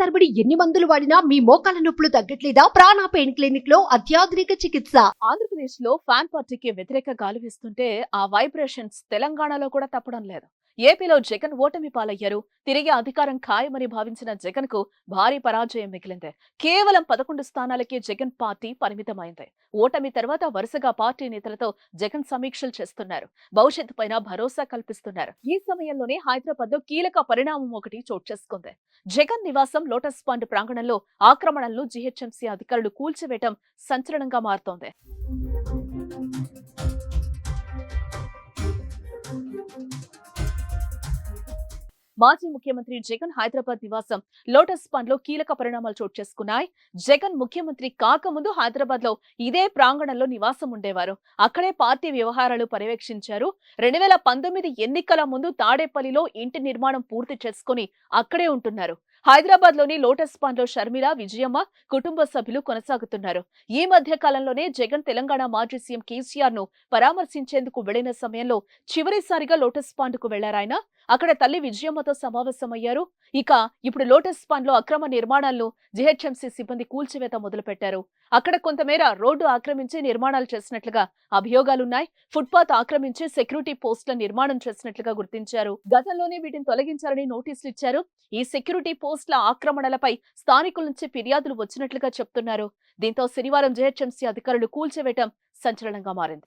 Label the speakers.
Speaker 1: తరబడి ఎన్ని మందులు వాడినా మీ మోకాల నొప్పులు తగ్గట్లేదా? ప్రాణ పెయిన్ క్లినిక్లో అత్యాధునిక చికిత్స.
Speaker 2: ఆంధ్రప్రదేశ్లో ఫ్యాన్ పార్టీకి వ్యతిరేక గాలి వీస్తుంటే ఆ వైబ్రేషన్స్ తెలంగాణలో కూడా తప్పడం లేదు. ఏపీలో జగన్ ఓటమి పాలయ్యారు. తిరిగి అధికారం ఖాయమని భావించిన జగన్కు భారీ పరాజయం మిగిలింది. కేవలం పదకొండు స్థానాలకే జగన్ పార్టీ పరిమితమైంది. ఓటమి తర్వాత వరుసగా పార్టీ నేతలతో జగన్ సమీక్షలు చేస్తున్నారు. భవిష్యత్తు పైన భరోసా కల్పిస్తున్నారు. ఈ సమయంలోనే హైదరాబాద్లో కీలక పరిణామం ఒకటి చోటు చేసుకుంది. జగన్ నివాసం లోటస్ పాండ్ ప్రాంగణంలో ఆక్రమణలను జీహెచ్ఎంసీ అధికారులు కూల్చివేయటం సంచలనంగా మారుతోంది. మాజీ ముఖ్యమంత్రి జగన్ హైదరాబాద్ నివాసం. లోటస్ పాండ్లో కీలక పరిణామాలు చోటు చేసుకున్నాయి. జగన్ ముఖ్యమంత్రి కాకముందు హైదరాబాద్లో ఇదే ప్రాంగణంలో నివాసం ఉండేవారు. అక్కడే పార్టీ వ్యవహారాలు పర్యవేక్షించారు. రెండు వేల పంతొమ్మిది ఎన్నికల ముందు తాడేపల్లిలో ఇంటి నిర్మాణం పూర్తి చేసుకుని అక్కడే ఉంటున్నారు. హైదరాబాద్లోని లోటస్ పాండ్లో షర్మిల విజయమ్మ కుటుంబ సభ్యులు కొనసాగుతున్నారు. ఈ మధ్య కాలంలోనే జగన్ తెలంగాణ మాజీ సీఎం కేసీఆర్ను పరామర్శించేందుకు వెళ్ళిన సమయంలో చివరిసారిగా లోటస్ పాండ్కు వెళ్ళారాయన. అక్కడ తల్లి విజయమ్మతో సమావేశమయ్యారు. ఇక ఇప్పుడు లోటస్ పాన్లో అక్రమ నిర్మాణాలను జిహెచ్ఎంసీ సిబ్బంది కూల్చివేత మొదలుపెట్టారు. అక్కడ కొంతమేర రోడ్డు ఆక్రమించి నిర్మాణాలు చేసినట్లుగా అభియోగాలున్నాయి. ఫుట్పాత్ ఆక్రమించి సెక్యూరిటీ పోస్టుల నిర్మాణం చేసినట్లుగా గుర్తించారు. గతంలోనే వీటిని తొలగించాలని నోటీసులు ఇచ్చారు. ఈ సెక్యూరిటీ పోస్టుల ఆక్రమణలపై స్థానికుల నుంచి ఫిర్యాదులు వచ్చినట్లుగా చెప్తున్నారు. దీంతో శనివారం జిహెచ్ఎంసీ అధికారులు కూల్చివేయటం సంచలనంగా మారింది.